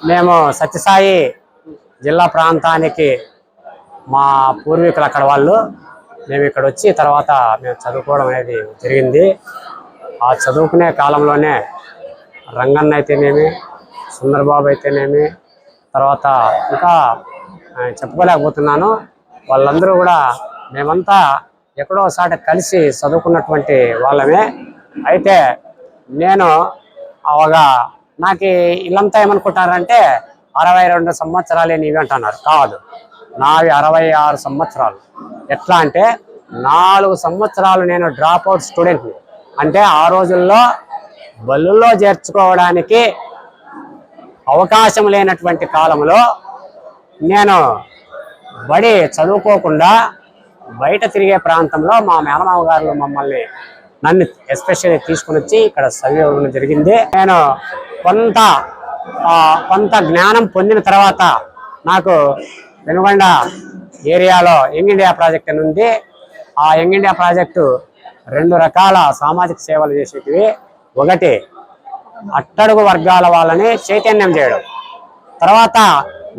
మేము సత్యసాయి జిల్లా ప్రాంతానికి మా పూర్వీకులు అక్కడ వాళ్ళు. మేము ఇక్కడ వచ్చి తర్వాత మేము చదువుకోవడం అనేది జరిగింది. ఆ చదువుకునే కాలంలోనే రంగన్న అయితేనేమి సుందరబాబు అయితేనేమి తర్వాత ఇంకా చెప్పుకోలేకపోతున్నాను. వాళ్ళందరూ కూడా మేమంతా ఎక్కడో ఒకసారి కలిసి చదువుకున్నటువంటి వాళ్ళమే. అయితే నేను అవగా నాకు ఇల్లంతా ఏమనుకుంటారంటే అరవై రెండు సంవత్సరాలే నీవి అంటున్నారు. కాదు. నావి అరవై ఆరు సంవత్సరాలు. ఎట్లా అంటే నాలుగు సంవత్సరాలు నేను డ్రాప్ అవుట్ స్టూడెంట్ని అంటే ఆ రోజుల్లో బళ్ళుల్లో చేర్చుకోవడానికి అవకాశం లేనటువంటి కాలంలో నేను బడి చదువుకోకుండా బయట తిరిగే ప్రాంతంలో మా మేనమావ గారు మమ్మల్ని నన్ను ఎస్పెషల్లీ తీసుకుని వచ్చి ఇక్కడ చదివడం జరిగింది. నేను కొంత కొంత జ్ఞానం పొందిన తర్వాత నాకు వెనుగొండ ఏరియాలో యంగ్ ఇండియా ప్రాజెక్ట్ అని ఉంది. ఆ యంగ్ ఇండియా ప్రాజెక్టు రెండు రకాల సామాజిక సేవలు చేసేటివి. ఒకటి అట్టడుగు వర్గాల వాళ్ళని చైతన్యం చేయడం. తర్వాత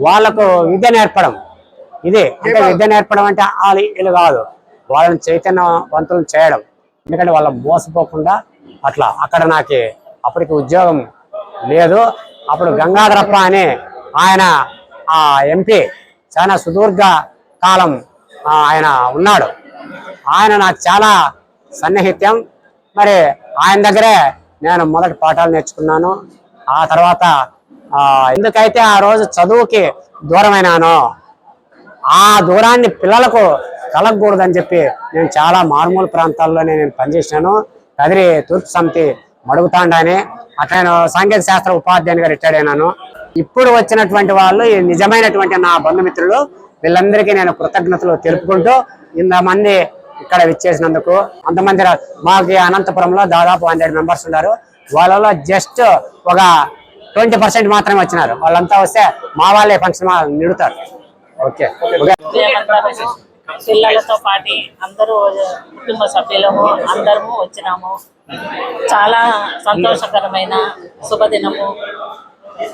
వాళ్ళకు విద్య నేర్పడం. ఇది అంటే విద్య నేర్పడం అంటే వాళ్ళు వీళ్ళు కాదు. వాళ్ళని చైతన్యవంతులను చేయడం. ఎందుకంటే వాళ్ళ మోసపోకుండా అట్లా అక్కడ నాకు అప్పటికి ఉద్యోగం లేదు. అప్పుడు గంగాధరప్ప అని ఆయన ఆ ఎంపీ చాలా సుదీర్ఘ కాలం ఆయన ఉన్నాడు. ఆయన నాకు చాలా సన్నిహిత్యం. మరి ఆయన దగ్గరే నేను మొదటి పాఠాలు నేర్చుకున్నాను. ఆ తర్వాత ఎందుకైతే ఆ రోజు చదువుకి దూరమైనానో ఆ దూరాన్ని పిల్లలకు కలగకూడదని చెప్పి నేను చాలా మారుమూల ప్రాంతాల్లోనే నేను పనిచేసినాను కదిరి తూర్పు సమితి మడుగుతాండానే అట్లా నేను సాంకేతిక శాస్త్ర ఉపాధ్యాయునిగా రిటైర్డ్ అయినాను. ఇప్పుడు వచ్చినటువంటి వాళ్ళు నిజమైనటువంటి నా బంధుమిత్రులు వీళ్ళందరికీ నేను కృతజ్ఞతలు తెలుపుకుంటూ ఇంతమంది ఇక్కడ విచ్చేసినందుకు అంతమంది మాకు అనంతపురంలో దాదాపు హండ్రెడ్ మెంబర్స్ ఉన్నారు. వాళ్ళలో జస్ట్ ఒక ట్వంటీ పర్సెంట్ మాత్రమే వచ్చినారు. వాళ్ళంతా వస్తే మా వాళ్ళే ఫంక్షన్ నిడుతారు. ఓకే. ఓకే. పిల్లలతో పాటి అందరూ కుటుంబ సభ్యులము అందరము వచ్చినాము. చాలా సంతోషకరమైన శుభదినము.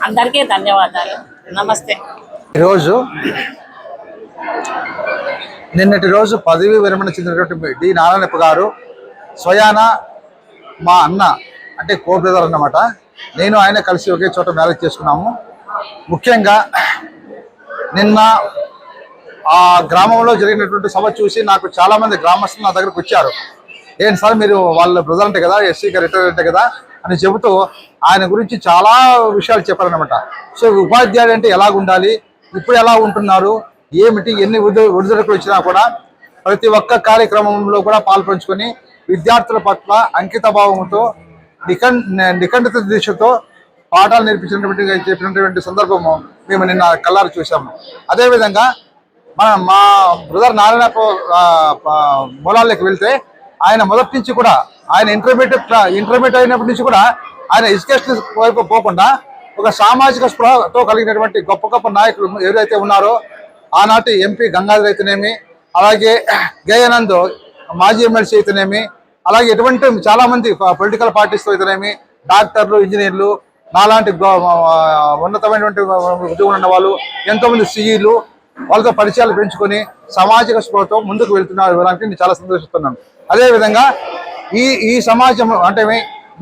అందరికీ ధన్యవాదాలు. నమస్తే. ఈరోజు నిన్నటి రోజు పదవి విరమణ చెందినటువంటి డి నారాయణప్ప గారు స్వయాన మా అన్న అంటే కో బ్రదర్ అన్నమాట. నేను ఆయన కలిసి ఒకే చోట మ్యారేజ్ చేసుకున్నాము. ముఖ్యంగా నిన్న ఆ గ్రామంలో జరిగినటువంటి సభ చూసి నాకు చాలా మంది గ్రామస్తులు నా దగ్గరకు వచ్చారు. ఏంటి సార్ మీరు వాళ్ళ బ్రదర్ అంటే కదా ఎస్సీగా రిటైర్ అంటే కదా? అని చెబుతూ ఆయన గురించి చాలా విషయాలు చెప్పారనమాట సో ఉపాధ్యాయుడు అంటే ఎలా ఉండాలి ఇప్పుడు ఎలా ఉంటున్నారు? ఏమిటి? ఎన్ని విడుదలకు వచ్చినా కూడా ప్రతి ఒక్క కార్యక్రమంలో కూడా పాల్పంచుకొని విద్యార్థుల పట్ల అంకిత భావంతో నిఖం నిఖండిత దీక్షతో పాఠాలు నేర్పించినటువంటి చెప్పినటువంటి సందర్భము మేము నిన్న కల్లారు చూసాము అదేవిధంగా మన మా బ్రదర్ నారాయణ మూలాల్లోకి వెళ్తే ఆయన మొదటి నుంచి కూడా ఆయన ఇంటర్మీడియట్ ఇంటర్మీడియట్ అయినప్పటి నుంచి కూడా ఆయన ఎడ్యుకేషన్ వైపు పోకుండా ఒక సామాజిక స్పృహతో కలిగినటువంటి గొప్ప గొప్ప నాయకులు ఎవరైతే ఉన్నారో ఆనాటి ఎంపీ గంగాధర్ అయితేనేమి అలాగే గయానంద్ మాజీ ఎమ్మెల్సీ అయితేనేమి అలాగే ఎటువంటి చాలామంది పొలిటికల్ పార్టీస్తో అయితేనేమి డాక్టర్లు ఇంజనీర్లు నాలాంటి ఉన్నతమైనటువంటి ఉద్యోగులు ఉన్న వాళ్ళు ఎంతోమంది సిఈలు వాళ్ళతో పరిచయాలు పెంచుకొని సామాజిక స్పృహతో ముందుకు వెళ్తున్నారు వివరానికి నేను చాలా సంతోషిస్తున్నాను. అదేవిధంగా ఈ ఈ సమాజం అంటే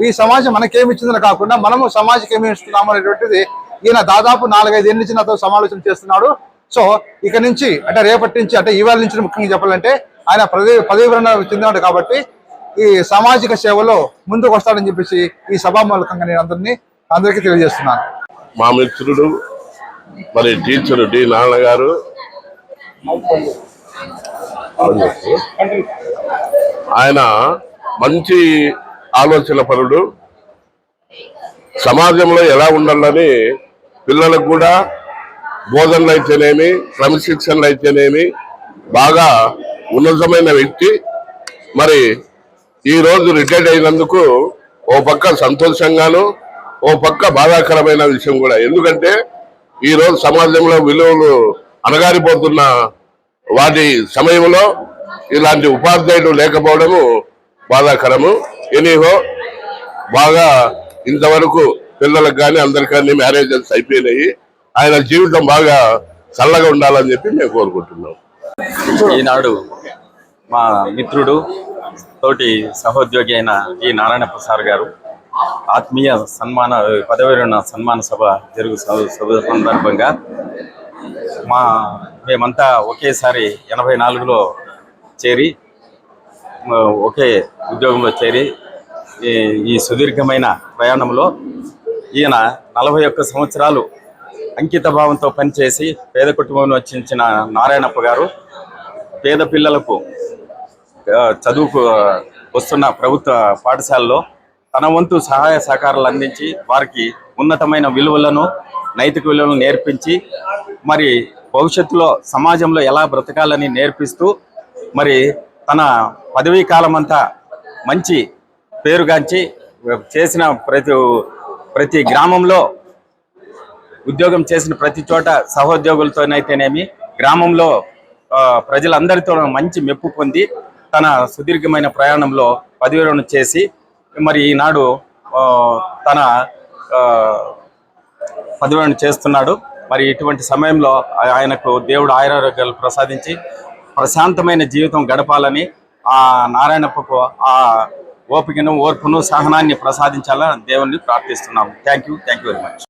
ఈ సమాజం మనకేమి ఇచ్చిందని కాకుండా మనము సమాజం ఏమి ఇస్తున్నాము అనేటువంటిది ఈయన దాదాపు నాలుగైదేళ్ళ నుంచి నాతో సమాలోచన చేస్తున్నాడు. సో ఇక నుంచి అంటే రేపటి నుంచి అంటే ఇవాళ నుంచి ముఖ్యంగా చెప్పాలంటే ఆయన పదవి పదవి చెందినాడు కాబట్టి ఈ సామాజిక సేవలో ముందుకు వస్తాడని చెప్పేసి ఈ సభామూలకంగా నేను అందరినీ అందరికీ తెలియజేస్తున్నాను. మా మిత్రుడు మరి టీచర్ డి నాన్నగారు ఆయన మంచి ఆలోచన పరుడు. సమాజంలో ఎలా ఉండాలని పిల్లలకు కూడా బోధనలు అయితేనేమి క్రమశిక్షణలు అయితేనేమి బాగా ఉన్నతమైన వ్యక్తి. మరి ఈ రోజు రిటైర్డ్ అయినందుకు ఓ పక్క సంతోషంగాను ఓ పక్క బాధాకరమైన విషయం కూడా. ఎందుకంటే ఈ రోజు సమాజంలో విలువలు అణగారిపోతున్న వాటి సమయంలో ఇలాంటి ఉపాధ్యాయులు లేకపోవడము బాధాకరము. ఎనీహో బాగా ఇంతవరకు పిల్లలకు కానీ అందరికీ మ్యారేజెస్ అయిపోయినాయి. ఆయన జీవితం బాగా చల్లగా ఉండాలని చెప్పి మేము కోరుకుంటున్నాం. ఈనాడు మా మిత్రుడు తోటి సహోద్యోగి అయిన ఈ నారాయణ ప్రసాద్ గారు ఆత్మీయ సన్మాన పదవి విరమణ సన్మాన సభ జరుగు సభ సందర్భంగా మా మేమంతా ఒకేసారి ఎనభై నాలుగులో చేరి ఒకే ఉద్యోగంలో చేరి ఈ- ఈ సుదీర్ఘమైన ప్రయాణంలో ఈయన నలభై ఒక్క సంవత్సరాలు అంకిత భావంతో పనిచేసి పేద కుటుంబం వచ్చించిన నారాయణప్ప గారు పేద పిల్లలకు చదువుకు వస్తున్న ప్రభుత్వ పాఠశాలలో తన వంతు సహాయ సహకారాలు అందించి వారికి ఉన్నతమైన విలువలను నైతిక విలువలను నేర్పించి మరి భవిష్యత్తులో సమాజంలో ఎలా బ్రతకాలని నేర్పిస్తూ మరి తన పదవీ కాలం అంతా మంచి పేరుగాంచి చేసిన ప్రతి ప్రతి గ్రామంలో ఉద్యోగం చేసిన ప్రతి చోట సహోద్యోగులతోనైతేనేమి గ్రామంలో ప్రజలందరితో మంచి మెప్పు పొంది తన సుదీర్ఘమైన ప్రయాణంలో పదవీలను చేసి మరి ఈనాడు తన పదవిని చేస్తున్నాడు. మరి ఇటువంటి సమయంలో ఆయనకు దేవుడు ఆయురారోగ్యాలు ప్రసాదించి ప్రశాంతమైన జీవితం గడపాలని ఆ నారాయణప్పకు ఆ ఓపికను ఓర్పును సహనాన్ని ప్రసాదించాలని దేవుణ్ణి ప్రార్థిస్తున్నాము. Thank you thank you very much